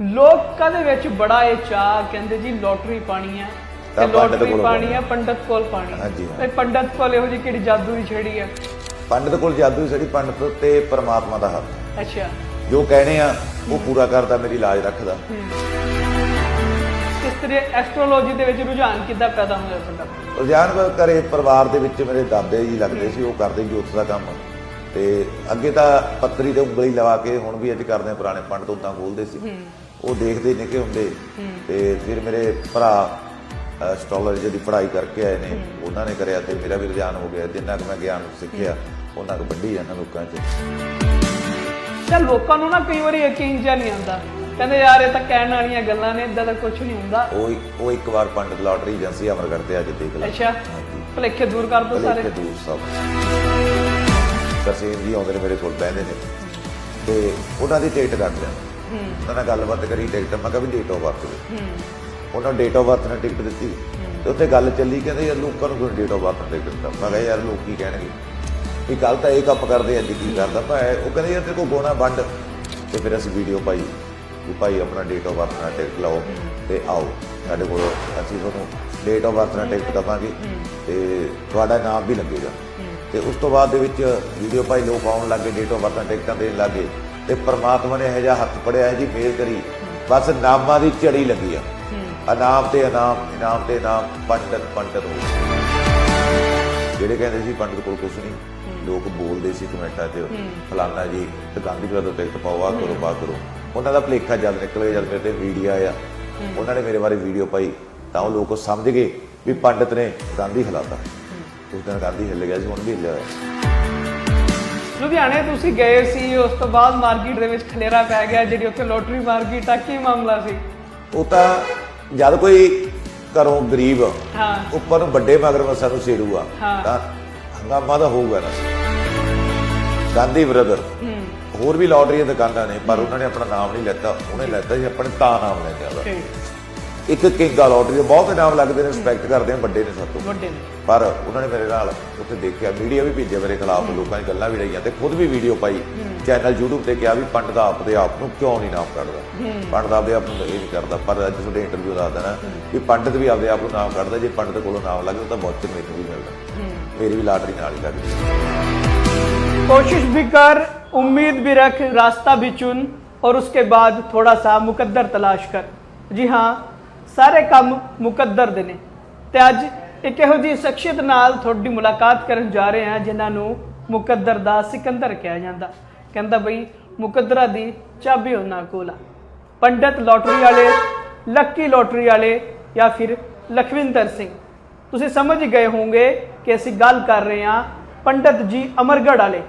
ਲੋਕਾਂ ਦੇ ਵਿੱਚ ਬੜਾ ਇਹ ਚਾਹ ਕਹਿੰਦੇ ਜੀ ਲੋਟਰੀ ਪਾਣੀ ਹੈ ਤੇ ਤਾਂ ਪੰਡਤ ਲੋਟਰੀ ਕੋਲੋਂ ਪਾਣੀ ਹੈ ਪੰਡਤ ਕੋਲ ਪਾਣੀ ਹੈ। ਹਾਂਜੀ, ਹਾਂ। ਤੇ ਪੰਡਤ ਕੋਲ ਇਹੋ ਜਿਹੀ ਕਿਹੜੀ ਜਾਦੂ ਦੀ ਛੜੀ ਹੈ? ਪੰਡਤ ਕੋਲ ਜਾਦੂ ਸੜੀ ਪੰਡਤ ਤੇ ਪਰਮਾਤਮਾ ਦਾ ਹੱਥ। ਅੱਛਾ। ਜੋ ਕਹਿਣੇ ਆ ਉਹ ਪੂਰਾ ਕਰਦਾ ਮੇਰੀ ਲਾਜ ਰੱਖਦਾ। ਕਿਸ ਤਰ੍ਹਾਂ ਐਸਟ੍ਰੋਲੋਜੀ ਦੇ ਵਿੱਚ ਰੁਝਾਨ ਕਿੱਦਾਂ ਪੈਦਾ ਹੋਇਆ ਤੁਹਾਡਾ ਰੁਝਾਨ ਕਰੇ ਪਰਿਵਾਰ ਦੇ ਵਿੱਚ ਮੇਰੇ ਦਾਦੇ ਜੀ ਲੱਗਦੇ ਸੀ ਉਹ ਕਰਦੇ ਜੋਤ ਦਾ ਕੰਮ। ਤੇ ਅੱਗੇ ਤਾਂ ਪੱਤਰੀ ਤੇ ਉਂਗਲੀ ਲਵਾ ਕੇ ਹੁਣ ਵੀ ਅੱਜ ਕਰਦੇ ਆ ਪੁਰਾਣੇ ਪੰਡਤ ਉਦਾਂ ਖੋਲਦੇ ਸੀ। ਉਹ ਦੇਖਦੇ ਨਿੱਕੇ ਹੁੰਦੇ। ਤੇ ਫਿਰ ਮੇਰੇ ਭਰਾ ਐਸਟ੍ਰੋਲੋਜੀ ਦੀ ਪੜ੍ਹਾਈ ਕਰਕੇ ਆਏ ਨੇ ਉਹਨਾਂ ਨੇ ਕਰਿਆ ਤੇ ਮੇਰਾ ਵੀ ਰੁਝਾਨ ਹੋ ਗਿਆ। ਜਿੰਨਾ ਕੁ ਮੈਂ ਗਿਆਨ ਸਿੱਖਿਆ ਉਹਨਾਂ ਕੁ ਵੱਡੀ ਜਾਂਦਾ ਲੋਕਾਂ 'ਚ। ਤਾਂ ਲੋਕਾਂ ਨੂੰ ਨਾ ਕਈ ਵਾਰੀ ਯਕੀਨ ਜਿਹਾ ਨਹੀਂ ਆਉਂਦਾ। ਕਹਿੰਦੇ ਯਾਰ ਇਹ ਤਾਂ ਕਹਿਣ ਵਾਲੀਆਂ ਗੱਲਾਂ ਨੇ ਇਦਾਂ ਦਾ ਕੁਝ ਨਹੀਂ ਹੁੰਦਾ। ਉਹ ਉਹ ਇੱਕ ਵਾਰ ਪੰਡਤ ਲਾਟਰੀ ਏਜੰਸੀ ਅਮਰਗੜ੍ਹ ਤੇ ਅੱਜ ਦੇਖ ਲੈ। ਅੱਛਾ। ਭਲੇਖੇ ਦੂਰ ਕਰ ਦੋ ਸਾਰੇ। ਭਲੇਖੇ ਦੂਰ ਸਭ। ਤਰਸੇਮ ਜੀ ਆਉਂਦੇ ਨੇ ਮੇਰੇ ਕੋਲ ਬਹਿੰਦੇ ਨੇ। ਤੇ ਉਹਨਾਂ ਦੀ ਟਿਕਟ ਕੱਢ ਲਿਆ ਉਹਨਾਂ ਨਾਲ ਗੱਲਬਾਤ ਕਰੀ ਟਿਕਟ ਮੈਂ ਕਿਹਾ ਵੀ ਡੇਟ ਆਫ ਬਰਥ ਦੇ ਉਹਨਾਂ ਡੇਟ ਆਫ ਬਰਥ ਨਾਲ ਟਿਕਟ ਦਿੱਤੀ। ਤੇ ਉੱਥੇ ਗੱਲ ਚੱਲੀ ਕਹਿੰਦੇ ਯਾਰ ਲੋਕਾਂ ਨੂੰ ਕੋਈ ਡੇਟ ਆਫ ਬਰਥ ਟਿਕਟ ਦਿੱਤਾ? ਮੈਂ ਕਿਹਾ ਯਾਰ ਲੋਕ ਕੀ ਕਹਿਣਗੇ? ਵੀ ਕੱਲ ਤਾਂ ਇਹ ਕੰਮ ਕਰਦੇ ਅੱਜ ਕੀ ਕਰਦਾ? ਭਾਈ ਉਹ ਕਹਿੰਦੇ ਯਾਰ ਤੇਰੇ ਕੋਲ ਗੋਣਾ ਵੰਡ। ਤੇ ਫਿਰ ਅਸੀਂ ਵੀਡੀਓ ਪਾਈ ਵੀ ਭਾਈ ਆਪਣਾ ਡੇਟ ਆਫ ਬਰਥ ਨਾਲ ਟਿਕਟ ਲਾਓ ਤੇ ਆਓ। ਸਾਡੇ ਕੋਲ ਅਸੀਂ ਤੁਹਾਨੂੰ ਡੇਟ ਆਫ ਬਰਥ ਨਾਲ ਟਿਕਟ ਦਵਾਂਗੇ ਤੇ ਤੁਹਾਡਾ ਨਾਮ ਵੀ ਲੱਗੇਗਾ। ਤੇ ਉਸ ਤੋਂ ਬਾਅਦ ਦੇ ਵਿੱਚ ਵੀਡੀਓ ਭਾਈ ਲੋਕ ਆਉਣ ਲੱਗੇ ਡੇਟ ਨਾਲ ਟਿਕਟਾਂ ਦੇਣ ਲੱਗੇ। ਤੇ ਪ੍ਰਮਾਤਮਾ ਨੇ ਇਹੋ ਜਿਹਾ ਹੱਥ ਫੜਿਆ ਹੈ ਜੀ ਮੇਰ ਕਰੀ। ਬਸ ਨਾਮਾਂ ਦੀ ਝੜੀ ਲੱਗੀ ਆ। ਇਨਾਮ ਤੇ ਇਨਾਮ ਇਨਾਮ ਤੇ ਇਨਾਮ ਪੰਡਤ ਪੰਡਤ ਹੋ। ਜਿਹੜੇ ਕਹਿੰਦੇ ਸੀ ਪੰਡਤ ਕੋਲ ਕੁਝ ਨਹੀਂ ਲੋਕ ਬੋਲਦੇ ਸੀ ਕਮੈਂਟਾਂ 'ਚ ਫਲਾਨਾ ਜੀ ਦੁਕਾਨਦੀ ਕੋਲ ਟਿਕਟ ਪਾਓ ਆ ਕਰੋ ਪਾ ਕਰੋ। ਉਹਨਾਂ ਦਾ ਭਲੇਖਾ ਜਦ ਨਿਕਲੇ ਜਦ ਮੇਰੇ ਤੇ ਵੀਡੀਓ ਆਇਆ। ਉਹਨਾਂ ਨੇ ਮੇਰੇ ਬਾਰੇ ਵੀਡੀਓ ਪਾਈ ਤਾਂ ਉਹ ਲੋਕ ਸਮਝ ਗਏ ਵੀ ਪੰਡਤ ਨੇ ਗਾਂਧੀ ਹਿਲਾਤਾ। ਉਸ ਦਿਨ ਗਾਂਧੀ ਹਿੱਲ ਗਿਆ ਸੀ ਹੁਣ ਵੀ ਹਿੱਲਿਆ ਹੋਇਆ। ਲੁਧਿਆਣੇ ਤੁਸੀਂ ਗਏ ਸੀ ਉਸ ਤੋਂ ਬਾਅਦ ਮਾਰਕੀਟ ਦੇ ਵਿੱਚ ਖਲੇਰਾ ਪੈ ਗਿਆ ਜਿਹੜੀ ਉੱਥੇ ਲੋਟਰੀ ਮਾਰਕੀਟ ਆ ਕੀ ਮਾਮਲਾ ਸੀ? ਉਹ ਤਾਂ ਜਦ ਕੋਈ ਘਰੋਂ ਗਰੀਬ ਹਾਂ। ਉੱਪਰ ਵੱਡੇ ਮਗਰ ਮਸਾਂ ਨੂੰ ਸੇੜੂਗਾ ਹਾਂ। ਤਾਂ ਹੰਗਾਮਾ ਤਾਂ ਹੋਊਗਾ ਨਾ। ਗਾਂਧੀ ਬ੍ਰਦਰ ਹੋਰ ਵੀ ਲਾਟਰੀਆਂ ਦੁਕਾਨਾਂ ਨੇ ਪਰ ਉਹਨਾਂ ਨੇ ਆਪਣਾ ਨਾਮ ਨਹੀਂ ਲੈਤਾ ਉਹਨੇ ਲੈਤਾ ਸੀ ਆਪਣੇ ਤਾਂ ਨਾਮ ਲੈ ਉਹਦਾ ਠੀਕ। ਇੱਕ ਕਿੰਗਾ ਲਾਟਰੀ ਦੇ ਬਹੁਤ ਇਨਾਮ ਲੱਗਦੇ ਨੇ ਰਿਸਪੈਕਟ ਕਰਦੇ ਆ ਵੱਡੇ ਨੇ ਸਭ ਤੋਂ ਵੱਡੇ ਨੇ ਪਰ ਉਹਨਾਂ ਨੇ ਮੇਰੇ ਨਾਲ ਉੱਥੇ ਦੇਖਿਆ ਮੀਡੀਆ ਵੀ ਭੇਜਿਆ ਮੇਰੇ ਖਿਲਾਫ ਲੋਕਾਂ ਦੀ ਗੱਲਾਂ ਵੀ ਰਹੀਆਂ ਤੇ ਖੁਦ ਵੀ ਵੀਡੀਓ ਪਾਈ ਚੈਨਲ YouTube ਤੇ ਕਿਹਾ ਵੀ ਪੰਡਤ ਆਪਦੇ ਆਪ ਨੂੰ ਕਿਉਂ ਨਹੀਂ ਨਾਮ ਕੱਢਦਾ ਪੰਡਤ ਆਪਦੇ ਆਪ ਨੂੰ ਇਹ ਨਹੀਂ ਕਰਦਾ ਪਰ ਅੱਜ ਤੁਹਾਡੇ ਇੰਟਰਵਿਊ ਦੱਸਦਾ ਨਾ ਵੀ ਪੰਡਤ ਵੀ ਆਪਦੇ ਆਪ ਨੂੰ ਨਾਮ ਕੱਢਦਾ ਜੇ ਪੰਡਤ ਕੋਲੋਂ ਨਾਮ ਲੱਗਦਾ ਤਾਂ ਬਹੁਤ ਮੈਨੂੰ ਵੀ ਮਿਲਦਾ ਮੇਰੀ ਵੀ ਲਾਟਰੀ ਨਾਲ ਹੀ ਲੱਗਦੀ ਹੈ कोशिश भी कर उम्मीद भी रख रास्ता भी चुन और उसके बाद थोड़ा सा मुकद्दर तलाश कर ਜੀ ਹਾਂ ਸਾਰੇ ਕੰਮ ਮੁਕੱਦਰ ਦੇ ਨੇ। ਤੇ ਅੱਜ ਇੱਕ ਇਹੋ ਜਿਹੀ ਸ਼ਖਸੀਅਤ ਨਾਲ ਤੁਹਾਡੀ ਮੁਲਾਕਾਤ ਕਰਨ ਜਾ ਰਹੇ ਹਾਂ, ਜਿਨ੍ਹਾਂ ਨੂੰ ਮੁਕੱਦਰ ਦਾ ਸਿਕੰਦਰ ਕਿਹਾ ਜਾਂਦਾ। ਕਹਿੰਦਾ ਬਈ, ਮੁਕੱਦਰਾਂ ਦੀ ਚਾਬੀ ਉਹਨਾਂ ਕੋਲ ਆ। ਪੰਡਤ ਲੋਟਰੀ ਵਾਲੇ, ਲੱਕੀ ਲੋਟਰੀ ਵਾਲੇ ਜਾਂ ਫਿਰ ਲਖਵਿੰਦਰ ਸਿੰਘ। ਤੁਸੀਂ ਸਮਝ ਹੀ ਗਏ ਹੋਵੋਗੇ ਕਿ ਅਸੀਂ ਗੱਲ ਕਰ ਰਹੇ ਹਾਂ ਪੰਡਤ ਜੀ ਅਮਰਗੜ੍ਹ ਵਾਲੇ,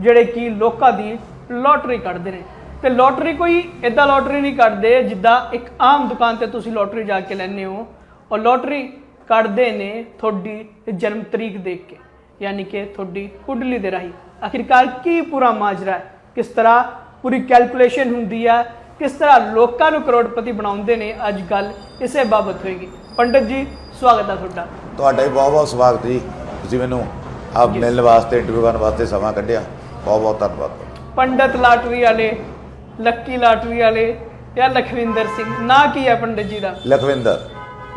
ਜਿਹੜੇ ਕਿ ਲੋਕਾਂ ਦੀ ਲੋਟਰੀ ਕੱਢਦੇ ਨੇ। ਤੇ ਲੋਟਰੀ ਕੋਈ ਇਦਾਂ ਲੋਟਰੀ ਨਹੀਂ ਕੱਢਦੇ ਜਿੱਦਾਂ ਇੱਕ ਆਮ ਦੁਕਾਨ ਤੇ ਤੁਸੀਂ ਲੋਟਰੀ ਜਾ ਕੇ ਲੈਂਦੇ ਹੋ ਉਹ ਲੋਟਰੀ ਕੱਢਦੇ ਨੇ ਤੁਹਾਡੀ ਜਨਮ ਤਰੀਕ ਦੇਖ ਕੇ ਯਾਨੀ ਕਿ ਤੁਹਾਡੀ ਕੁੰਡਲੀ ਦੇ ਰਾਹੀਂ। ਆਖਿਰਕਾਰ ਕੀ ਪੂਰਾ ਮਾਜਰਾ ਹੈ? ਕਿਸ ਤਰ੍ਹਾਂ ਪੂਰੀ ਕੈਲਕੂਲੇਸ਼ਨ ਹੁੰਦੀ ਹੈ? ਕਿਸ ਤਰ੍ਹਾਂ ਲੋਕਾਂ ਨੂੰ ਕਰੋੜਪਤੀ ਬਣਾਉਂਦੇ ਨੇ? ਅੱਜ ਗੱਲ ਇਸੇ ਬਾਬਤ ਹੋਏਗੀ। ਪੰਡਤ ਜੀ ਸਵਾਗਤ ਹੈ ਤੁਹਾਡਾ। ਤੁਹਾਡਾ ਬਹੁਤ ਬਹੁਤ ਸਵਾਗਤ ਜੀ। ਤੁਸੀਂ ਮੈਨੂੰ ਆਪ ਮਿਲਣ ਵਾਸਤੇ ਇੰਟਰਵਿਊ ਕਰਨ ਵਾਸਤੇ ਸਮਾਂ ਕੱਢਿਆ। ਬਹੁਤ ਬਹੁਤ ਧੰਨਵਾਦ। ਪੰਡਤ ਲਾਟਰੀ ਵਾਲੇ ਲੱਕੀ ਲਾਟਰੀ ਵਾਲੇ ਜਾਂ ਲਖਵਿੰਦਰ ਸਿੰਘ ਨਾਂ ਕੀ ਹੈ ਪੰਡਤ ਜੀ ਦਾ? ਲਖਵਿੰਦਰ।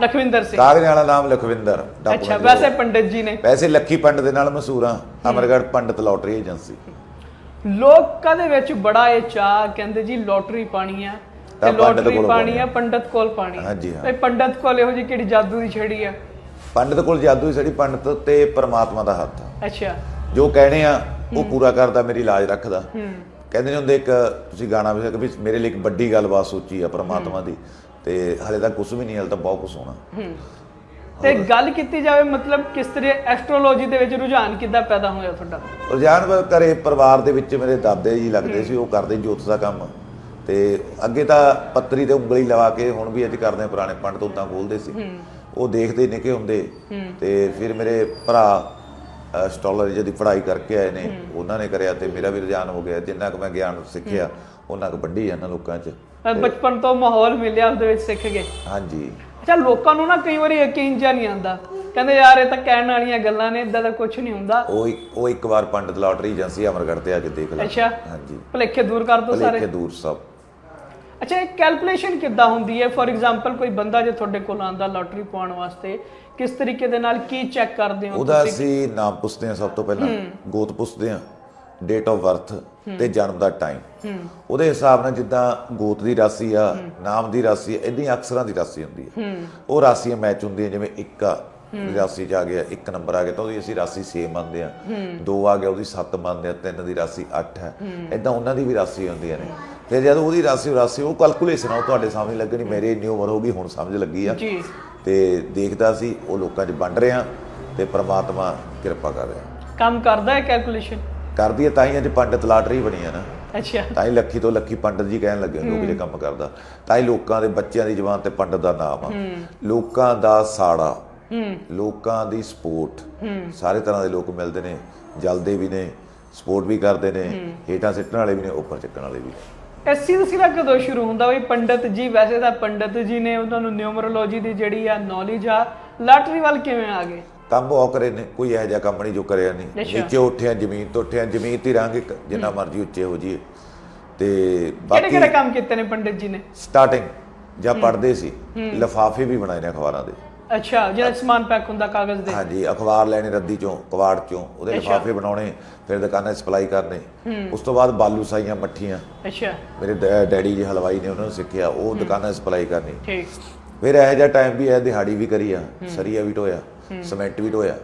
ਲਖਵਿੰਦਰ ਸਿੰਘ। ਕਾਗਜ਼ ਵਾਲਾ ਨਾਮ ਲਖਵਿੰਦਰ ਅੱਛਾ ਵੈਸੇ ਪੰਡਤ ਜੀ ਨੇ। ਵੈਸੇ ਲੱਕੀ ਪੰਡਤ ਦੇ ਨਾਲ ਮਸ਼ਹੂਰ ਆ ਅਮਰਗੜ੍ਹ ਪੰਡਤ ਲਾਟਰੀ ਏਜੰਸੀ। ਲੋਕਾਂ ਦੇ ਵਿੱਚ ਬੜਾ ਇਹ ਚਾਹ ਕਹਿੰਦੇ ਜੀ ਲੋਟਰੀ ਪਾਣੀ ਹੈ ਤੇ ਤਾਂ ਪੰਡਤ ਲੋਟਰੀ ਕੋਲੋਂ ਪਾਣੀ ਹੈ ਪੰਡਤ ਕੋਲ ਪਾਣੀ ਹਾਂਜੀ, ਹਾਂ। ਤੇ ਪੰਡਤ ਕੋਲ ਇਹੋ ਜਿਹੀ ਕਿਹੜੀ ਜਾਦੂ ਦੀ ਛੜੀ ਹੈ ਪੰਡਤ ਕੋਲ ਜਾਦੂ ਹੀ ਸੜੀ ਪੰਡਤ ਤੇ ਪਰਮਾਤਮਾ ਦਾ ਹੱਥ ਆ। ਅੱਛਾ। ਜੋ ਕਹਿਣੇ ਆ ਉਹ ਪੂਰਾ ਕਰਦਾ ਮੇਰੀ ਲਾਜ ਰੱਖਦਾ। ਹੂੰ। ਕਹਿੰਦੇ ਨੇ ਹੁੰਦੇ ਇੱਕ ਤੁਸੀਂ ਗਾਣਾ ਵੀ ਕਿ ਮੇਰੇ ਲਈ ਇੱਕ ਵੱਡੀ ਗੱਲਬਾਤ ਸੋਚੀ ਆ ਪਰਮਾਤਮਾ ਦੀ ਤੇ ਹਲੇ ਤੱਕ ਕੁਝ ਵੀ ਨਹੀਂ ਹਲੇ ਤਾਂ ਬਹੁਤ ਕੁਝ ਹੋਣਾ। ਤੇ ਗੱਲ ਕੀਤੀ ਜਾਵੇ ਮਤਲਬ ਕਿਸ ਤਰ੍ਹਾਂ ਐਸਟ੍ਰੋਲੋਜੀ ਦੇ ਵਿੱਚ ਰੁਝਾਨ ਕਿੱਦਾਂ ਪੈਦਾ ਹੋਇਆ ਤੁਹਾਡਾ? ਰੁਝਾਨ ਕਰੇ ਪਰਿਵਾਰ ਦੇ ਵਿੱਚ ਮੇਰੇ ਦਾਦੇ ਜੀ ਲੱਗਦੇ ਸੀ ਉਹ ਕਰਦੇ ਜੋਤ ਦਾ ਕੰਮ। ਤੇ ਅੱਗੇ ਤਾਂ ਪੱਤਰੀ ਤੇ ਉਂਗਲੀ ਲਵਾ ਕੇ ਹੁਣ ਵੀ ਅੱਜ ਕਰਦੇ ਪੁਰਾਣੇ ਪੰਡਤ ਉਦਾਂ ਖੋਲਦੇ ਸੀ। ਉਹ ਦੇਖਦੇ ਨਿੱਕੇ ਹੁੰਦੇ। ਤੇ ਫਿਰ ਮੇਰੇ ਭਰਾ ਐਸਟ੍ਰੋਲੋਜੀ ਦੀ ਪੜ੍ਹਾਈ ਕਰਕੇ ਆਏ ਨੇ ਉਹਨਾਂ ਨੇ ਕਰਿਆ ਤੇ ਮੇਰਾ ਵੀ ਰੁਝਾਨ ਹੋ ਗਿਆ ਜਿੰਨਾ ਕੁ ਮੈਂ ਗਿਆਨ ਸਿੱਖਿਆ ਉਹਨਾਂ ਕੁ ਵੱਡੀ ਜਾਂਦਾ ਲੋਕਾਂ 'ਚ। ਬਚਪਨ ਤੋਂ ਮਾਹੌਲ ਮਿਲਿਆ ਉਹਦੇ ਵਿੱਚ ਸਿੱਖ ਗਏ। ਹਾਂਜੀ। ਅੱਛਾ ਲੋਕਾਂ ਨੂੰ ਨਾ ਕਈ ਵਾਰੀ ਯਕੀਨ ਜਿਹਾ ਨਹੀਂ ਆਉਂਦਾ। ਕਹਿੰਦੇ ਯਾਰ ਇਹ ਤਾਂ ਕਹਿਣ ਵਾਲੀਆਂ ਗੱਲਾਂ ਨੇ ਇਦਾਂ ਦਾ ਕੁਝ ਨਹੀਂ ਹੁੰਦਾ। ਉਹ ਉਹ ਇੱਕ ਵਾਰ ਪੰਡਤ ਲਾਟਰੀ ਏਜੰਸੀ ਅਮਰਗੜ੍ਹ ਤੇ ਅੱਜ ਦੇਖ ਲੈ ਅੱਛਾ। ਹਾਂਜੀ। ਭਲੇਖੇ ਦੂਰ ਕਰ ਦੋ ਸਾਰੇ। ਭਲੇਖੇ ਦੂਰ ਸਭ। ਅੱਛਾ ਇਹ ਕੈਲਕੂਲੇਸ਼ਨ ਕਿੱਦਾਂ ਹੁੰਦੀ ਹੈ? ਫੋਰ ਐਗਜ਼ਾਮਪਲ ਕੋਈ ਬੰਦਾ ਜੇ ਤੁਹਾਡੇ ਕੋਲ ਆਂਦਾ ਲੋਟਰੀ ਪਾਉਣ ਵਾਸਤੇ ਕਿਸ ਤਰੀਕੇ ਦੇ ਨਾਲ ਕੀ ਚੈੱਕ ਕਰਦੇ ਹੋ ਉਹਦਾ ਅਸੀਂ ਨਾਮ ਪੁੱਛਦੇ ਹਾਂ ਸਭ ਤੋਂ ਪਹਿਲਾਂ। ਗੋਤ ਪੁੱਛਦੇ ਹਾਂ। ਡੇਟ ਆਫ ਬਰਥ ਤੇ ਜਨਮ ਦਾ ਟਾਈਮ ਉਹਦੇ ਹਿਸਾਬ ਨਾਲ ਜਿੱਦਾਂ ਗੋਤ ਦੀ ਰਾਸ਼ੀ ਆ ਨਾਮ ਦੀ ਰਾਸ਼ੀ ਇਦਾਂ ਅਕਸਰਾਂ ਦੀ ਰਾਸ਼ੀ ਹੁੰਦੀ ਹੈ। ਉਹ ਰਾਸ਼ੀਆਂ ਮੈਚ ਹੁੰਦੀਆਂ ਜਿਵੇਂ ਇੱਕ ਆ ਰਾਸ਼ੀ ਚ ਆ ਗਿਆ ਇੱਕ ਨੰਬਰ ਆ ਗਿਆ ਤਾਂ ਉਹਦੀ ਅਸੀਂ ਰਾਸ਼ੀ 6 ਮੰਨਦੇ ਆ ਦੋ ਆ ਗਿਆ ਉਹਦੀ 7 ਮੰਨਦੇ ਆ ਤਿੰਨ ਦੀ ਰਾਸ਼ੀ 8 ਹੈ। ਇਦਾਂ ਉਹਨਾਂ ਦੀ ਵੀ ਰਾਸ਼ੀ ਹੁੰਦੀਆਂ ਨੇ। ਫਿਰ ਜਦ ਉਹਦੀ ਰਾਸ਼ੀ ਰਾਸ਼ੀ ਉਹ ਕੈਲਕੂਲੇਸ਼ਨ ਆ ਉਹ ਤੁਹਾਡੇ ਸਾਹਮਣੇ ਲੱਗਣੀ ਮੇਰੀ ਇੰਨੀ ਉਮਰ ਹੋ ਗਈ ਹੁਣ ਸਮਝ ਲੱਗੀ ਆ। ਜੀ। ਤੇ ਦੇਖਦਾ ਸੀ ਉਹ ਲੋਕਾਂ 'ਚ ਵੰਡ ਰਿਹਾ ਤੇ ਪ੍ਰਮਾਤਮਾ ਕਿਰਪਾ ਕਰ ਰਿਹਾ। ਕੰਮ ਕਰਦਾ ਹੈ ਕੈਲਕੂਲੇਸ਼ਨ ਕਰਦੀ ਹੈ ਤਾਂ ਹੀ ਅੱਜ ਪੰਡਤ ਲਾਟਰੀ ਬਣੀ ਆ ਨਾ। ਅੱਛਾ। ਤਾਂ ਹੀ ਲੱਖੀ ਤੋਂ ਲੱਖੀ ਪੰਡਤ ਜੀ ਕਹਿਣ ਲੱਗੇ ਲੋਕ ਜੇ ਕੰਮ ਕਰਦਾ। ਤਾਂ ਹੀ ਲੋਕਾਂ ਦੇ ਬੱਚਿਆਂ ਦੀ ਜ਼ੁਬਾਨ ਤੇ ਪੰਡਤ ਦਾ ਨਾਮ ਆ। ਲੋਕਾਂ ਦਾ ਸਾੜਾ। ਲੋਕਾਂ ਦੀ ਸਪੋਰਟ। ਸਾਰੇ ਤਰ੍ਹਾਂ ਦੇ ਲੋਕ ਮਿਲਦੇ ਨੇ ਜਲਦੇ ਵੀ ਨੇ ਸਪੋਰਟ ਵੀ ਕਰਦੇ ਨੇ ਹੇਠਾਂ ਸਿੱਟਣ ਵਾਲੇ ਵੀ ਨੇ ਉੱਪਰ ਚੱਕਣ ਵਾਲੇ ਵੀ ਨੇ। ਇਹ ਸਿਲਸਿਲਾ ਕਦੋਂ ਸ਼ੁਰੂ ਹੁੰਦਾ ਬਈ ਪੰਡਤ ਜੀ ਵੈਸੇ ਤਾਂ ਪੰਡਤ ਜੀ ਨੇ ਉਹਨਾਂ ਨੂੰ ਨਿਊਮਰੋਲੋਜੀ ਦੀ ਜਿਹੜੀ ਆ ਨੌਲੇਜ ਆ ਲਾਟਰੀ ਵੱਲ ਕਿਵੇਂ ਆ ਗਏ? ਕੰਮ ਉਹ ਕਰੇ ਨੇ ਕੋਈ ਇਹੋ ਜਿਹਾ ਕੰਮ ਨਹੀਂ ਜੋ ਕਰਿਆ ਨਹੀਂ ਅੱਛਾ। ਨੀਚੇ ਉੱਠਿਆ ਜ਼ਮੀਨ ਤੋਂ ਉੱਠਿਆ ਜ਼ਮੀਨ ਤੇ ਕ- ਜਿੰਨਾ ਮਰਜ਼ੀ ਉੱਚੇ ਹੋ ਜਾਈਏ। ਤੇ ਕਿਹੜੇ ਬਾਕੀ ਕਿਹੜੇ ਕੰਮ ਕੀਤੇ ਨੇ ਪੰਡਤ ਜੀ ਨੇ? ਸਟਾਰਟਿੰਗ ਜਾਂ ਪੜ੍ਹਦੇ ਸੀ। ਲਿਫਾਫੇ ਵੀ ਬਣਾਏ ਨੇ ਅਖਬਾਰਾਂ ਦੇ। ਅੱਛਾ ਜਿਹੜਾ ਸਮਾਨ ਪੈਕ ਹੁੰਦਾ ਕਾਗਜ਼ ਦੇ। ਹਾਂਜੀ ਅਖਬਾਰ ਲੈਣੇ ਰੱਦੀ ਚੋਂ ਕਵਾੜ ਚੋਂ ਉਹਦੇ ਲਿਫਾਫੇ ਬਣਾਉਣੇ ਫਿਰ ਦੁਕਾਨਾਂ ਸਪਲਾਈ ਕਰਨੇ। ਉਸ ਤੋਂ ਬਾਅਦ ਬਾਲੂ ਸਾਈਆਂ ਮੱਠੀਆਂ। ਅੱਛਾ। ਮੇਰੇ ਡੈਡੀ ਜੀ ਹਲਵਾਈ ਨੇ ਉਹਨਾਂ ਨੂੰ ਸਿੱਖਿਆ ਉਹ ਦੁਕਾਨਾਂ ਸਪਲਾਈ ਕਰਨੀ। ਠੀਕ। ਫਿਰ ਇਹੋ ਜਿਹਾ ਟਾਈਮ ਵੀ ਹੈ ਦਿਹਾੜੀ ਵੀ ਕਰੀ ਆ ਸਰੀਆ ਵੀ ਢੋਇਆ ਸੀਮੈਂਟ ਵੀ ਢੋਇਆ।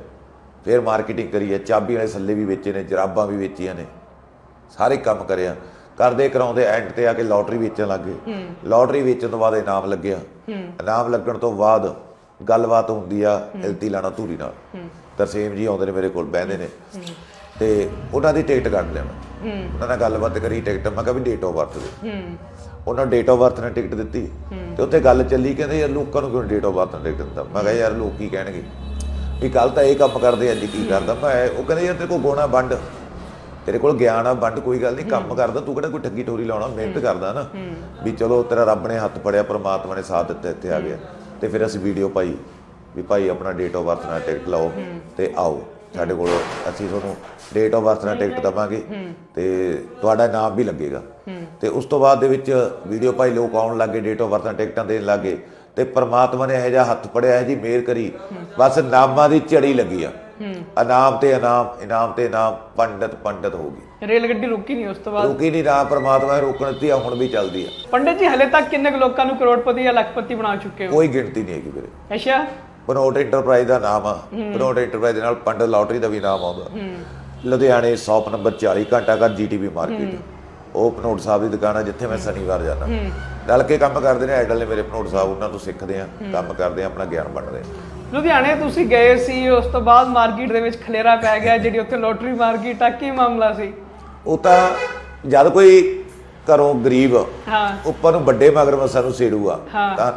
ਫਿਰ ਮਾਰਕੀਟਿੰਗ ਕਰੀ ਆ ਚਾਬੀ ਵਾਲੇ ਸੱਲੇ ਵੀ ਵੇਚੇ ਨੇ ਜਰਾਬਾਂ ਵੀ ਵੇਚੀਆਂ ਨੇ। ਸਾਰੇ ਕੰਮ ਕਰਿਆ। ਕਰਦੇ ਕਰਾਉਂਦੇ ਐਂਡ ਤੇ ਆ ਕੇ ਲੋਟਰੀ ਵੇਚਣ ਲੱਗੇ ਲੋਟਰੀ ਵੇਚਣ ਤੋਂ ਬਾਅਦ ਇਨਾਮ ਲੱਗਿਆ। ਇਨਾਮ ਲੱਗਣ ਤੋਂ ਬਾਅਦ ਗੱਲਬਾਤ ਹੁੰਦੀ ਆ ਇਲਤੀ ਲਾਣਾ ਧੂਰੀ ਨਾਲ। ਤਰਸੇਮ ਜੀ ਆਉਂਦੇ ਨੇ ਮੇਰੇ ਕੋਲ ਬਹਿੰਦੇ ਨੇ। ਤੇ ਉਹਨਾਂ ਦੀ ਟਿਕਟ ਕੱਢ ਲੈਣਾ ਉਹਨਾਂ ਨਾਲ ਗੱਲਬਾਤ ਕਰੀ ਟਿਕਟ ਮੈਂ ਕਿਹਾ ਵੀ ਡੇਟ ਆਫ ਬਰਥ ਦੇ। ਉਹਨਾਂ ਡੇਟ ਆਫ ਬਰਥ ਨਾਲ ਟਿਕਟ ਦਿੱਤੀ। ਤੇ ਉੱਥੇ ਗੱਲ ਚੱਲੀ ਕਹਿੰਦੇ ਯਾਰ ਲੋਕਾਂ ਨੂੰ ਕਿਉਂ ਡੇਟ ਆਫ ਬਰਥ ਨਾਲ ਟਿਕਟ ਦਿੰਦਾ? ਮੈਂ ਕਿਹਾ ਯਾਰ ਲੋਕ ਕੀ ਕਹਿਣਗੇ? ਵੀ ਕੱਲ ਤਾਂ ਇਹ ਕੰਮ ਕਰਦੇ ਅੱਜ ਕੀ ਕਰਦਾ? ਮੈਂ ਉਹ ਕਹਿੰਦੇ ਯਾਰ ਤੇਰੇ ਕੋਲ ਗੋਣਾ ਵੰਡ। ਤੇਰੇ ਕੋਲ ਗਿਆਨ ਆ ਵੰਡ ਕੋਈ ਗੱਲ ਨਹੀਂ ਕੰਮ ਕਰਦਾ ਤੂੰ ਕਿਹੜਾ ਕੋਈ ਠੱਗੀ ਠੋਰੀ ਲਾਉਣਾ ਮਿਹਨਤ ਕਰਦਾ ਨਾ। ਵੀ ਚਲੋ ਤੇਰਾ ਰੱਬ ਨੇ ਹੱਥ ਫੜਿਆ ਪ੍ਰਮਾਤਮਾ ਨੇ ਸਾਥ ਦਿੱਤਾ ਇੱਥੇ ਆ ਗਿਆ। ਤੇ ਫਿਰ ਅਸੀਂ ਵੀਡੀਓ ਪਾਈ ਵੀ ਭਾਈ ਆਪਣਾ ਡੇਟ ਆਫ ਬਰਥ ਨਾਲ ਟਿਕਟ ਲਾਓ ਤੇ ਆਓ। ਸਾਡੇ ਕੋਲ ਅਸੀਂ ਤੁਹਾਨੂੰ ਡੇਟ ਆਫ ਬਰਥ ਨਾਲ ਟਿਕਟ ਦਵਾਂਗੇ ਤੇ ਤੁਹਾਡਾ ਨਾਮ ਵੀ ਲੱਗੇਗਾ। ਤੇ ਉਸ ਤੋਂ ਬਾਅਦ ਦੇ ਵਿੱਚ ਵੀਡੀਓ ਭਾਈ ਲੋਕ ਆਉਣ ਲੱਗੇ ਡੇਟ ਆਫ ਬਰਥ ਨਾਲ ਟਿਕਟਾਂ ਦੇਣ ਲੱਗੇ ਤੇ ਪ੍ਰਮਾਤਮਾ ਨੇ ਇਹ ਜਿਹਾ ਹੱਥ ਫੜਿਆ ਹੈ ਜੀ ਮਿਹਰ ਕਰੀ। ਬਸ ਨਾਮਾਂ ਦੀ ਝੜੀ ਲੱਗੀ ਆ। ਇਨਾਮ ਤੇ ਇਨਾਮ ਇਨਾਮ ਤੇ ਇਨਾਮ ਪੰਡਤ ਪੰਡਤ ਹੋ ਗਈ ਰੇਲ ਗੱਡੀ ਰੁਕੀ ਨਹੀਂ ਉਸ ਤੋਂ ਬਾਅਦ। ਰੁਕੀ ਨਹੀਂ ਨਾ ਪ੍ਰਮਾਤਮਾ ਨੇ ਰੋਕਣ ਦਿੱਤੀ ਆ ਹੁਣ ਵੀ ਚੱਲਦੀ ਆ। ਪੰਡਤ ਜੀ ਹਲੇ ਤੱਕ ਕਿੰਨੇ ਕੁ ਲੋਕਾਂ ਨੂੰ ਕਰੋੜਪਤੀ ਜਾਂ ਲੱਖਪਤੀ ਬਣਾ ਚੁੱਕੇ ਹੋ? ਕੋਈ ਗਿਣਤੀ ਨਹੀਂ ਹੈਗੀ ਵੀਰੇ। ਅੱਛਾ। ਪਨੋਟ ਇੰਟਰਪ੍ਰਾਈਜ਼ ਦਾ ਨਾਮ ਆ। ਪਨੋਟ ਇੰਟਰਪ੍ਰਾਈਜ਼ ਦੇ ਨਾਲ ਪੰਡਤ ਲਾਟਰੀ ਦਾ ਵੀ ਨਾਮ ਆਉਂਦਾ। ਲੁਧਿਆਣੇ 100 ਨੰਬਰ 40 ਘੰਟਾ ਘਰ ਜੀਟੀਬੀ ਮਾਰਕੀਟ ਉਹ ਪਨੋਟ ਸਾਹਿਬ ਦੀ ਦੁਕਾਨ ਆ ਜਿੱਥੇ ਮੈਂ ਸ਼ਨੀਵਾਰ ਜਾਂਦਾ। ਰਲ ਕੇ ਕੰਮ ਕਰਦੇ ਨੇ ਆਈਡਲ ਨੇ ਮੇਰੇ ਪਨੋਟ ਸਾਹਿਬ ਉਹਨਾਂ ਤੋਂ ਸਿੱਖਦੇ ਆ ਕੰਮ ਕਰਦੇ ਆ ਆਪਣਾ ਗਿਆਨ ਵੰਡਦੇ ਆ। ਲੁਧਿਆਣੇ ਤੁਸੀਂ ਗਏ ਸੀ ਉਸ ਤੋਂ ਬਾਅਦ ਮਾਰਕੀਟ ਦੇ ਵਿੱਚ ਖਲੇਰਾ ਪੈ ਗਿਆ ਜਿਹੜੀ ਉੱਥੇ ਲੋਟਰੀ ਮਾਰਕੀਟ ਆ ਕੀ ਮਾਮਲਾ ਸੀ? ਉਹ ਤਾਂ ਜਦ ਕੋਈ ਘਰੋਂ ਗਰੀਬ ਹਾਂ। ਉੱਪਰ ਨੂੰ ਵੱਡੇ ਮਗਰਮੱਛਾਂ ਨੂੰ ਸੇੜੂਗਾ ਹਾਂ। ਤਾਂ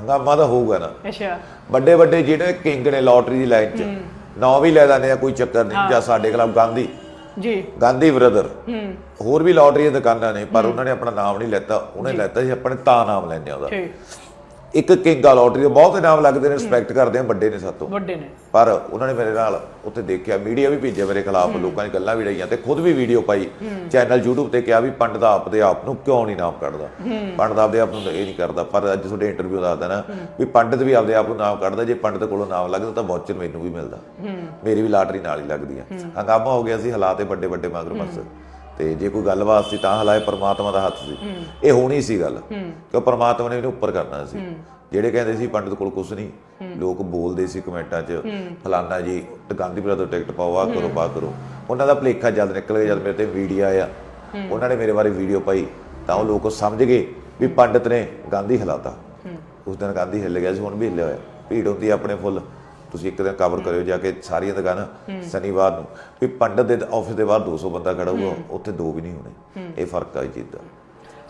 ਹੰਗਾਮਾ ਤਾਂ ਹੋਊਗਾ ਨਾ। ਅੱਛਾ। ਵੱਡੇ ਵੱਡੇ ਜਿਹੜੇ ਕਿੰਗ ਨੇ ਲਾਟਰੀ ਦੀ ਲਾਈਨ 'ਚ ਨਾਂ ਵੀ ਲੈ ਦਿੰਦੇ ਆ ਕੋਈ ਚੱਕਰ ਨਹੀਂ ਜਾਂ ਸਾਡੇ ਖਿਲਾਫ ਗਾਂਧੀ। ਜੀ। ਗਾਂਧੀ ਬ੍ਰਦਰ। ਹੂੰ। ਹੋਰ ਵੀ ਲਾਟਰੀ ਦੀਆਂ ਦੁਕਾਨਾਂ ਨੇ ਪਰ ਉਹਨਾਂ ਨੇ ਆਪਣਾ ਨਾਮ ਨਹੀਂ ਲੈਤਾ ਉਹਨੇ ਲੈਤਾ ਸੀ ਆਪਣੇ ਤਾਂ ਨਾਮ ਲੈਣੇ ਉਹਦਾ। ਠੀਕ। ਇੱਕ ਕਿੰਗ ਲਾਟਰੀ ਦੇ ਬਹੁਤ ਇਨਾਮ ਲੱਗਦੇ ਨੇ ਰਿਸਪੈਕਟ ਕਰਦੇ ਆ ਵੱਡੇ ਨੇ ਸਾਤੋਂ ਵੱਡੇ ਨੇ। ਪਰ ਉਹਨਾਂ ਨੇ ਮੇਰੇ ਨਾਲ ਉੱਥੇ ਦੇਖਿਆ ਮੀਡੀਆ ਵੀ ਭੇਜਿਆ ਮੇਰੇ ਖਿਲਾਫ ਲੋਕਾਂ ਨੇ ਗੱਲਾਂ ਵੀ ਰਹੀਆਂ ਤੇ ਖੁਦ ਵੀ ਵੀਡੀਓ ਪਾਈ। ਚੈਨਲ YouTube ਤੇ ਕਿਹਾ ਵੀ ਪੰਡਤ ਆਪ ਦੇ ਆਪ ਨੂੰ ਕਿਉਂ ਨਹੀਂ ਨਾਮ ਕੱਢਦਾ? ਪੰਡਤ ਆਪਦੇ ਆਪ ਨੂੰ ਇਹ ਨਹੀਂ ਕਰਦਾ। ਪਰ ਅੱਜ ਤੁਹਾਡੇ ਇੰਟਰਵਿਊ ਦੱਸਦਾ ਨਾ ਵੀ ਪੰਡਤ ਵੀ ਆਪਦੇ ਆਪ ਨੂੰ ਨਾਮ ਕੱਢਦਾ ਜੇ ਪੰਡਤ ਕੋਲੋਂ ਨਾਮ ਲੱਗਦਾ ਤਾਂ ਵੌਚਰ ਮੈਨੂੰ ਵੀ ਮਿਲਦਾ। ਮੇਰੀ ਵੀ ਲਾਟਰੀ ਨਾਲ ਹੀ ਲੱਗਦੀ ਆ। ਹੰਗਾਮਾ ਹੋ ਗਿਆ ਸੀ ਹਾਲਾਤ ਇਹ ਵੱਡੇ ਵੱਡੇ ਮਗਰ ਬਸ ਤੇ ਜੇ ਕੋਈ ਗੱਲਬਾਤ ਸੀ ਤਾਂ ਹਲਾਏ ਪ੍ਰਮਾਤਮਾ ਦਾ ਹੱਥ ਸੀ। ਇਹ ਹੋਣੀ ਸੀ ਗੱਲ। ਕਿਉਂ ਪ੍ਰਮਾਤਮਾ ਨੇ ਇਹਨੂੰ ਉੱਪਰ ਕਰਨਾ ਸੀ। ਜਿਹੜੇ ਕਹਿੰਦੇ ਸੀ ਪੰਡਤ ਕੋਲ ਕੁਝ ਨਹੀਂ ਲੋਕ ਬੋਲਦੇ ਸੀ ਕਮੈਂਟਾਂ 'ਚ ਫਲਾਨਾ ਜੀ ਗਾਂਧੀ ਬ੍ਰਦਰ ਟਿਕਟ ਪਾਓ ਆ ਕਰੋ ਬਾ ਕਰੋ। ਉਹਨਾਂ ਦਾ ਭਲੇਖਾ ਜਦ ਨਿਕਲ ਗਿਆ ਜਦ ਮੇਰੇ ਤੇ ਵੀਡੀਓ ਆਇਆ ਉਹਨਾਂ ਨੇ ਮੇਰੇ ਬਾਰੇ ਵੀਡੀਓ ਪਾਈ ਤਾਂ ਉਹ ਲੋਕ ਸਮਝ ਗਏ ਵੀ ਪੰਡਤ ਨੇ ਗਾਂਧੀ ਹਿਲਾਤਾ। ਉਸ ਦਿਨ ਗਾਂਧੀ ਹਿੱਲ ਗਿਆ ਸੀ ਹੁਣ ਵੀ ਹਿੱਲਿਆ ਹੋਇਆ। ਭੀੜ ਹੁੰਦੀ ਆਪਣੇ ਫੁੱਲ। ਤੁਸੀਂ ਇੱਕ ਦਿਨ ਕਵਰ ਕਰਿਓ ਜਾ ਕੇ ਸਾਰੀਆਂ ਦੁਕਾਨਾਂ ਸ਼ਨੀਵਾਰ ਨੂੰ। ਵੀ ਪੰਡਤ ਦੇ ਆਫਿਸ ਦੇ ਬਾਹਰ 200 ਬੰਦਾ ਖੜਾ ਹੋਊਗਾ ਉੱਥੇ ਦੋ ਵੀ ਨਹੀਂ ਹੋਣੇ। ਇਹ ਫ਼ਰਕ ਆ ਚੀਜ਼ ਦਾ।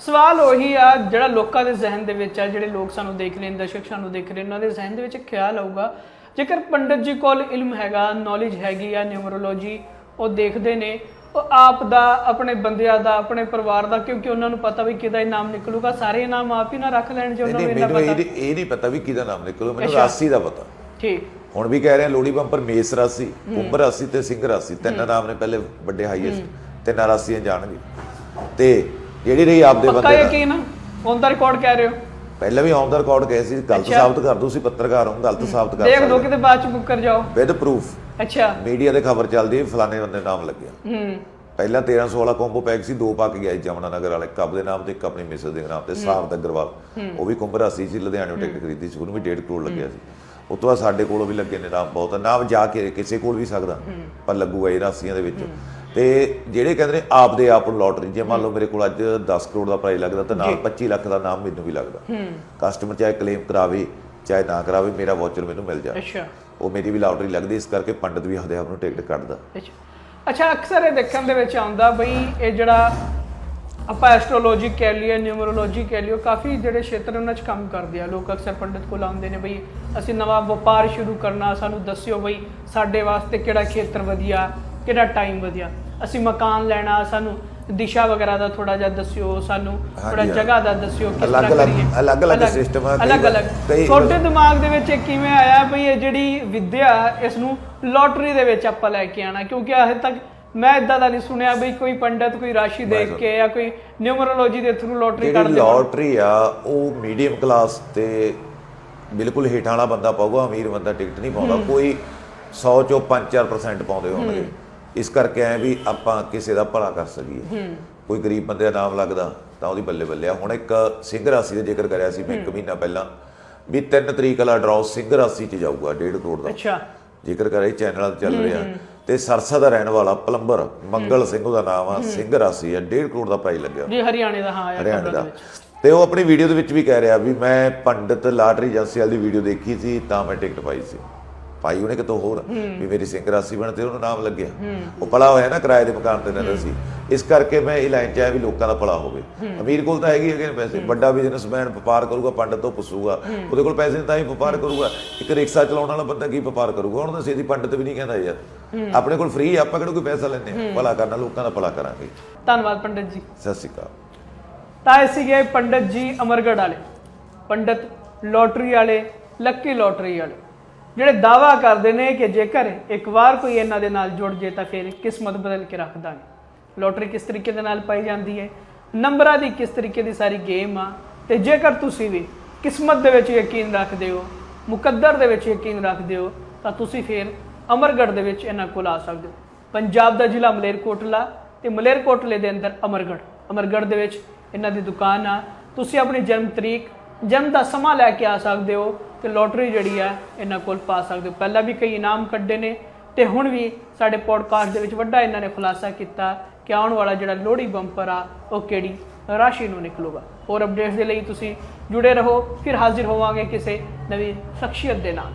ਸਵਾਲ ਉਹੀ ਆ ਜਿਹੜਾ ਲੋਕਾਂ ਦੇ ਜ਼ਿਹਨ ਦੇ ਵਿੱਚ ਆ ਜਿਹੜੇ ਲੋਕ ਸਾਨੂੰ ਦੇਖ ਰਹੇ ਨੇ ਦਰਸ਼ਕ ਸਾਨੂੰ ਦੇਖ ਰਹੇ ਉਹਨਾਂ ਦੇ ਜ਼ਿਹਨ ਦੇ ਵਿੱਚ ਖਿਆਲ ਆਊਗਾ। ਜੇਕਰ ਪੰਡਤ ਜੀ ਕੋਲ ਇਲਮ ਹੈਗਾ ਨੌਲੇਜ ਹੈਗੀ ਆ ਨਿਊਮਰੋਲੋਜੀ ਉਹ ਦੇਖਦੇ ਨੇ ਉਹ ਆਪ ਦਾ ਆਪਣੇ ਬੰਦਿਆਂ ਦਾ ਆਪਣੇ ਪਰਿਵਾਰ ਦਾ ਕਿਉਂਕਿ ਉਹਨਾਂ ਨੂੰ ਪਤਾ ਵੀ ਕਿਹਦਾ ਇਨਾਮ ਨਿਕਲੂਗਾ ਸਾਰੇ ਇਨਾਮ ਆਪ ਹੀ ਨਾ ਰੱਖ ਲੈਣ ਜੇ ਉਹਨਾਂ ਨੂੰ ਇੰਨਾ ਪਤਾ। ਇਹ ਨਹੀਂ ਪਤਾ ਵੀ ਕਿਹਦਾ ਨਾਮ ਨਿਕਲੂ ਮੈਨੂੰ ਰਾਸੀ ਦਾ ਪਤਾ। ਠੀਕ। ਹੁਣ ਵੀ ਕਹਿ ਰਹੇ ਆ ਲੋੜੀ ਬੰਪਰ ਮੇਸ ਰਾਸੀ ਕੁੰਭ ਰਾਸੀ ਤੇ ਸਿੰਘ ਰਾਸੀ ਤਿੰਨ ਨਾਮ ਨੇ ਪਹਿਲੇ ਵੱਡੇ ਹਾਈਐਸਟ ਤਿੰਨ ਰਾਸੀਆਂ ਜਾਣਗੇ। ਤੇ ਜਿਹੜੀ ਰਹੀ ਆਪਦੇ ਪੱਕਾ ਬੰਦੇ ਦਾ ਯਕੀਨ? ਆ? ਔਨ ਦਾ ਰਿਕਾਰਡ ਕਹਿ ਰਹੇ ਹੋ? ਪਹਿਲਾਂ ਵੀ ਔਨ ਦਾ ਰਿਕਾਰਡ ਕਹੇ ਸੀ ਗਲਤ। ਸਾਬਤ ਕਰ ਦੂ ਸੀ ਪੱਤਰਕਾਰ ਹਾਂ ਗਲਤ ਸਾਬਤ ਕਰ ਦੇਖ ਲਓ ਕਿਤੇ ਬਾਅਦ ਚ ਬੁੱਕ ਕਰ ਜਾਓ। ਵਿਦ ਪ੍ਰੂਫ ਅੱਛਾ। ਮੀਡੀਆ ਦੇ ਖਬਰ ਚੱਲਦੀ ਹੈ ਫਲਾਣੇ ਬੰਦੇ ਨਾਮ ਲੱਗਿਆ। ਹੂੰ। ਪਹਿਲਾਂ 13 16 ਕੰਬੋ ਪੈਕ ਸੀ ਦੋ ਪਾ ਕੇ ਗਿਆ ਜਮਨਾ ਨਗਰ ਵਾਲੇ ਕੱਬ ਦੇ ਨਾਮ ਤੇ ਇੱਕ ਆਪਣੀ ਮਿਸਸ ਦੇ ਨਾਮ ਤੇ ਸਾਰਦ ਅਗਰਵਾਲ ਉਹ ਵੀ ਕੁੰਭ ਰਾਸੀ ਸੀ ਲੁਧਿਆਣੇੋਂ ਟਿਕਟ ਖਰੀਦੀ ਸੀ ਉਹਨੂੰ ਵੀ 1.5 ਕਰੋੜ ਲੱਗਿਆ ਸੀ। ਉਸ ਤੋਂ ਬਾਅਦ ਸਾਡੇ ਕੋਲੋਂ ਵੀ ਲੱਗੇ ਨੇ ਨਾਮ ਬਹੁਤ। ਨਾਮ ਜਾ ਕੇ ਕਿਸੇ ਕੋਲ ਵੀ ਸਕਦਾ ਪਰ ਲੱਗੂਗਾ ਇਹ ਰਾਸੀਆਂ ਦੇ ਵਿੱਚ। ਤੇ ਜਿਹੜੇ ਕਹਿੰਦੇ ਨੇ ਆਪ ਦੇ ਆਪ ਲੋਟਰੀ ਜੇ ਮੰਨ ਲਓ ਮੇਰੇ ਕੋਲ ਅੱਜ 10 ਕਰੋੜ ਦਾ ਪ੍ਰਾਈਜ਼ ਲੱਗਦਾ ਤਾਂ ਨਾਲ 25 ਲੱਖ ਦਾ ਨਾਮ ਮੈਨੂੰ ਵੀ ਲੱਗਦਾ। ਕਸਟਮਰ ਚਾਹੇ ਕਲੇਮ ਕਰਾਵੇ ਚਾਹੇ ਨਾ ਕਰਾਵੇ ਮੇਰਾ ਵਾਚਰ ਮੈਨੂੰ ਮਿਲ ਅੱਛਾ। ਉਹ ਮੇਰੀ ਵੀ ਲਾਟਰੀ ਲੱਗਦੀ ਇਸ ਕਰਕੇ ਪੰਡਤ ਵੀ ਆਪਦੇ ਆਪ ਨੂੰ ਟਿਕਟ ਕੱਢਦਾ। ਅੱਛਾ। ਅੱਛਾ ਅਕਸਰ ਇਹ ਦੇਖਣ ਦੇ ਵਿੱਚ ਆਉਂਦਾ ਬਈ ਇਹ ਜਿਹੜਾ ਆਪਾਂ ਐਸਟ੍ਰੋਲੋਜੀ ਕਹਿ ਲਈਏ ਨਿਊਮਰੋਲੋਜੀ ਕਹਿ ਲਈਏ ਕਾਫੀ ਜਿਹੜੇ ਖੇਤਰ ਉਹਨਾਂ 'ਚ ਕੰਮ ਕਰਦੇ ਆ। ਲੋਕ ਅਕਸਰ ਪੰਡਤ ਕੋਲ ਆਉਂਦੇ ਨੇ ਬਈ ਅਸੀਂ ਨਵਾਂ ਵਪਾਰ ਸ਼ੁਰੂ ਕਰਨਾ ਸਾਨੂੰ ਦੱਸਿਓ ਬਈ ਸਾਡੇ ਵਾਸਤੇ ਕਿਹੜਾ ਖੇਤਰ ਵਧੀਆ ਕਿਹੜਾ ਟਾਈਮ ਵਧੀਆ। ਅਸੀਂ ਮਕਾਨ ਲੈਣਾ ਸਾਨੂੰ ਦਿਸ਼ਾ ਵਗੈਰਾ ਦਾ ਥੋੜਾ ਜਿਹਾ ਦੱਸਿਓ ਸਾਨੂੰ ਥੋੜਾ। ਜਗ੍ਹਾ ਦਾ ਦੱਸਿਓ ਕਿਸ ਤਰ੍ਹਾਂ ਅਲੱਗ-ਅਲੱਗ- ਕਰੀਏ। ਅਲੱਗ-ਅਲੱਗ system ਆ, ਕਈ ਅਲੱਗ ਅਲੱਗ ਵਾਰ- ਕਈ- ਤੁਹਾਡੇ ਦਿਮਾਗ ਦੇ ਵਿੱਚ ਇਹ ਕਿਵੇਂ ਆਇਆ ਬਈ ਇਹ ਜਿਹੜੀ ਵਿਦਿਆ ਇਸ ਨੂੰ ਲੋਟਰੀ ਦੇ ਵਿੱਚ ਆਪਾਂ ਲੈ ਕੇ ਆਣਾ ਕਿਉਂਕਿ ਅਜੇ ਤੱਕ ਮੈਂ ਇਦਾਂ ਦਾ ਨਹੀਂ ਸੁਣਿਆ ਬਈ ਕੋਈ ਪੰਡਤ ਕੋਈ ਰਾਸ਼ੀ ਦੇਖ ਕੇ ਜਾਂ ਕੋਈ ਨਿਊਮਰੋਲੋਜੀ ਦੇ ਥਰੂ ਲੋਟਰੀ ਜਿਹੜੀ ਕੱਢ ਦੇ ਲੋਟਰੀ ਆ ਉਹ ਮੀਡੀਅਮ ਕਲਾਸ ਤੇ ਬਿਲਕੁਲ ਹੇਠਾਂ ਵਾਲਾ ਬੰਦਾ ਪਾਊਗਾ ਅਮੀਰ ਬੰਦਾ ਟਿਕਟ ਨਹੀਂ ਪਾਉਂਦਾ। ਕੋਈ 100 ਚੋਂ 5-4% ਪਾਉਂਦੇ ਹੋਣਗੇ। ਇਸ ਕਰਕੇ ਐ ਵੀ ਆਪਾਂ ਕਿਸੇ ਦਾ ਭਲਾ ਕਰ ਸਕੀਏ। ਕੋਈ ਗਰੀਬ ਬੰਦੇ ਦਾ ਨਾਮ ਲੱਗਦਾ ਤਾਂ ਉਹਦੀ ਬੱਲੇ ਬੱਲੇ ਆ। ਹੁਣ ਇੱਕ ਸਿੰਘ ਰਾਸੀ ਦਾ ਜ਼ਿਕਰ ਕਰਿਆ ਸੀ ਮੈਂ ਇੱਕ ਮਹੀਨਾ ਪਹਿਲਾਂ ਵੀ 3 ਤਰੀਕ ਵਾਲਾ ਡਰਾਅ ਸਿੰਘ ਰਾਸੀ 'ਚ ਜਾਊਗਾ 1.5 ਕਰੋੜ ਦਾ। ਅੱਛਾ। ਜ਼ਿਕਰ ਕਰੇ ਚੈਨਲ ਚੱਲ ਰਿਹਾ। ਤੇ ਸਰਸਾ ਦਾ ਰਹਿਣ ਵਾਲਾ ਪਲੰਬਰ ਮੰਗਲ ਸਿੰਘ ਉਹਦਾ ਨਾਮ ਆ ਸਿੰਘ ਰਾਸੀ ਆ 1.5 ਕਰੋੜ ਦਾ ਪ੍ਰਾਈਜ਼ ਲੱਗਿਆ। ਜੀ ਹਰਿਆਣੇ ਦਾ ਹਾਂ ਹਰਿਆਣੇ ਦਾ। ਦੇ ਤੇ ਉਹ ਆਪਣੀ ਵੀਡੀਓ ਦੇ ਵਿੱਚ ਵੀ ਕਹਿ ਰਿਹਾ ਵੀ ਮੈਂ ਪੰਡਿਤ ਲਾਟਰੀ ਏਜੰਸੀ ਵਾਲੀ ਵੀਡੀਓ ਦੇਖੀ ਸੀ ਤਾਂ ਮੈਂ ਟਿਕਟ ਪਾਈ ਸੀ। ਪਾਈ ਉਹਨੇ ਕਿਤੋਂ ਹੋਰ? ਵੀ ਮੇਰੀ ਸਿੰਘ ਰਾਸੀ ਬਣ ਤੇ ਉਹਨੂੰ ਨਾਮ ਲੱਗਿਆ। ਉਹ ਪਲਾ ਹੋਇਆ ਨਾ ਕਿਰਾਏ ਦੇ ਮਕਾਨ ਤੇ ਰਹਿੰਦਾ ਸੀ। ਇਸ ਕਰਕੇ ਮੈਂ ਇਹ ਲਾਈਨ ਚ ਆਇਆ ਵੀ ਲੋਕਾਂ ਦਾ ਭਲਾ ਹੋਵੇ। ਅਮੀਰ ਕੋਲ ਤਾਂ ਹੈਗੀ ਹੈਗੇ ਪੈਸੇ। ਵੱਡਾ ਬਿਜ਼ਨਸਮੈਨ ਵਪਾਰ ਕਰੂਗਾ ਪੰਡਤ ਤੋਂ ਪੁੱਛੂਗਾ। ਉਹਦੇ ਕੋਲ ਪੈਸੇ ਤਾਂ ਹੀ ਵਪਾਰ ਕਰੂਗਾ। ਇੱਕ ਰਿਕਸ਼ਾ ਚਲਾਉਣ ਵਾਲਾ ਬੰਦਾ ਕੀ ਵਪਾਰ ਕਰੂਗਾ? ਹੁਣ ਤਾਂ ਸੇਦੀ ਪੰਡਤ ਵੀ ਨਹੀਂ ਕਹਿੰਦਾ ਯਾਰ। ਆਪਣੇ ਕੋਲ ਫ੍ਰੀ ਆਪਾਂ ਕਿਹੜਾ ਕੋਈ ਪੈਸਾ ਲੈਂਦੇ ਹਾਂ। ਭਲਾ ਕਰਨਾ ਲੋਕਾਂ ਦਾ ਭਲਾ ਕਰਾਂਗੇ। ਧੰਨਵਾਦ ਪੰਡਤ ਜੀ। ਸਤਿ ਸ਼੍ਰੀ ਅਕਾਲ। ਤਾਂ ਇਹ ਸੀਗੇ ਪੰਡਤ ਜੀ ਅਮਰਗੜ ਵਾਲੇ ਪੰਡਤ ਲੋਟਰੀ ਵਾਲੇ ਲੱਕੀ ਲੋਟਰੀ ਵਾਲੇ। ਜਿਹੜੇ ਦਾਵਾ ਕਰਦੇ ਨੇ ਕਿ ਜੇਕਰ ਇੱਕ ਵਾਰ ਕੋਈ ਇਹਨਾਂ ਦੇ ਨਾਲ ਜੁੜ ਜੇ ਤਾਂ ਫਿਰ ਕਿਸਮਤ ਬਦਲ ਕੇ ਰੱਖ ਦਾਂਗੇ। ਲੋਟਰੀ ਕਿਸ ਤਰੀਕੇ ਦੇ ਨਾਲ ਪਾਈ ਜਾਂਦੀ ਹੈ? ਨੰਬਰਾਂ ਦੀ ਕਿਸ ਤਰੀਕੇ ਦੀ ਸਾਰੀ ਗੇਮ ਆ? ਤੇ ਜੇਕਰ ਤੁਸੀਂ ਵੀ ਕਿਸਮਤ ਦੇ ਵਿੱਚ ਯਕੀਨ ਰੱਖਦੇ ਹੋ ਮੁਕੱਦਰ ਦੇ ਵਿੱਚ ਯਕੀਨ ਰੱਖਦੇ ਹੋ ਤਾਂ ਤੁਸੀਂ ਫਿਰ ਅਮਰਗੜ ਦੇ ਵਿੱਚ ਇਹਨਾਂ ਕੋਲ ਆ ਸਕਦੇ ਹੋ। ਪੰਜਾਬ ਦਾ ਜ਼ਿਲ੍ਹਾ ਮਲੇਰਕੋਟਲਾ ਤੇ ਮਲੇਰਕੋਟਲੇ ਦੇ ਅੰਦਰ ਅਮਰਗੜ ਅਮਰਗੜ ਦੇ ਵਿੱਚ ਇਹਨਾਂ ਦੀ ਦੁਕਾਨ ਆ। ਤੁਸੀਂ ਆਪਣੀ ਜਨਮ ਤਰੀਕ, ਜਨਮ ਦਾ ਸਮਾਂ ਲੈ ਕੇ ਆ ਸਕਦੇ ਹੋ ਤੇ ਲੋਟਰੀ ਜਿਹੜੀ ਆ ਇਹਨਾਂ ਕੋਲ ਪਾ ਸਕਦੇ ਹੋ। ਪਹਿਲਾਂ ਵੀ ਕਈ ਇਨਾਮ ਕੱਢੇ ਨੇ ਤੇ ਹੁਣ ਵੀ ਸਾਡੇ ਪੋਡਕਾਸਟ ਦੇ ਵਿੱਚ ਵੱਡਾ ਇਹਨਾਂ ਨੇ ਖੁਲਾਸਾ ਕੀਤਾ ਕਿ ਆਉਣ ਵਾਲਾ ਜਿਹੜਾ ਲੋਹੜੀ ਬੰਪਰ ਆ, ਉਹ ਕਿਹੜੀ ਰਾਸ਼ੀ ਨੂੰ ਨਿਕਲੂਗਾ। ਹੋਰ ਅਪਡੇਟਸ ਦੇ ਲਈ ਤੁਸੀਂ ਜੁੜੇ ਰਹੋ, ਫਿਰ ਹਾਜ਼ਰ ਹੋਵਾਂਗੇ ਕਿਸੇ ਨਵੀਂ ਸ਼ਖਸੀਅਤ ਦੇ ਨਾਲ।